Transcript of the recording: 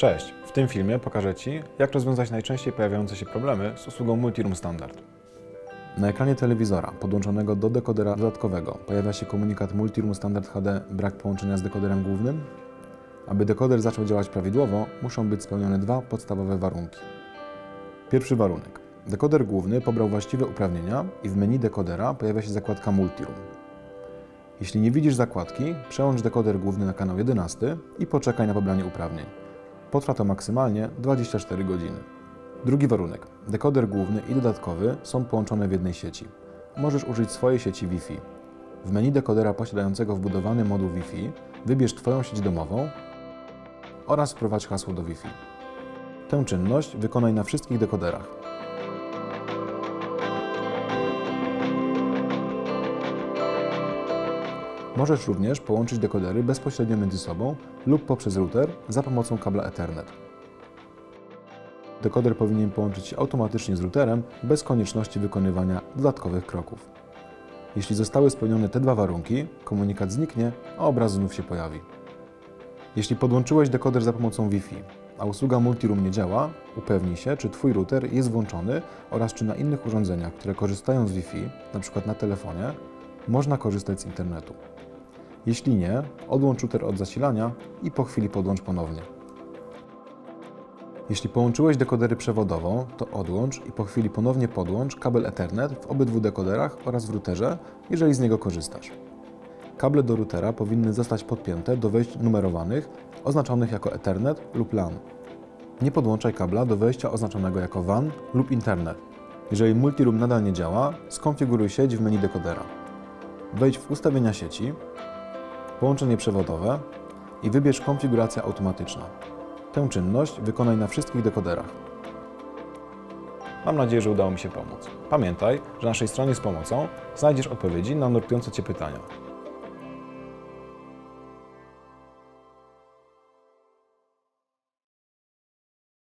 Cześć! W tym filmie pokażę Ci, jak rozwiązać najczęściej pojawiające się problemy z usługą Multiroom Standard. Na ekranie telewizora podłączonego do dekodera dodatkowego pojawia się komunikat Multiroom Standard HD brak połączenia z dekoderem głównym. Aby dekoder zaczął działać prawidłowo, muszą być spełnione dwa podstawowe warunki. Pierwszy warunek. Dekoder główny pobrał właściwe uprawnienia i w menu dekodera pojawia się zakładka Multiroom. Jeśli nie widzisz zakładki, przełącz dekoder główny na kanał 11 i poczekaj na pobranie uprawnień. Potrwa to maksymalnie 24 godziny. Drugi warunek. Dekoder główny i dodatkowy są połączone w jednej sieci. Możesz użyć swojej sieci Wi-Fi. W menu dekodera posiadającego wbudowany moduł Wi-Fi wybierz Twoją sieć domową oraz wprowadź hasło do Wi-Fi. Tę czynność wykonaj na wszystkich dekoderach. Możesz również połączyć dekodery bezpośrednio między sobą lub poprzez router za pomocą kabla Ethernet. Dekoder powinien połączyć się automatycznie z routerem bez konieczności wykonywania dodatkowych kroków. Jeśli zostały spełnione te dwa warunki, komunikat zniknie, a obraz znów się pojawi. Jeśli podłączyłeś dekoder za pomocą Wi-Fi, a usługa Multiroom nie działa, upewnij się, czy Twój router jest włączony oraz czy na innych urządzeniach, które korzystają z Wi-Fi, np. na telefonie, można korzystać z internetu. Jeśli nie, odłącz router od zasilania i po chwili podłącz ponownie. Jeśli połączyłeś dekodery przewodowo, to odłącz i po chwili ponownie podłącz kabel Ethernet w obydwu dekoderach oraz w routerze, jeżeli z niego korzystasz. Kable do routera powinny zostać podpięte do wejść numerowanych oznaczonych jako Ethernet lub LAN. Nie podłączaj kabla do wejścia oznaczonego jako WAN lub Internet. Jeżeli Multiroom nadal nie działa, skonfiguruj sieć w menu dekodera. Wejdź w ustawienia sieci, połączenie przewodowe i wybierz konfiguracja automatyczna. Tę czynność wykonaj na wszystkich dekoderach. Mam nadzieję, że udało mi się pomóc. Pamiętaj, że na naszej stronie z pomocą znajdziesz odpowiedzi na nurtujące Cię pytania.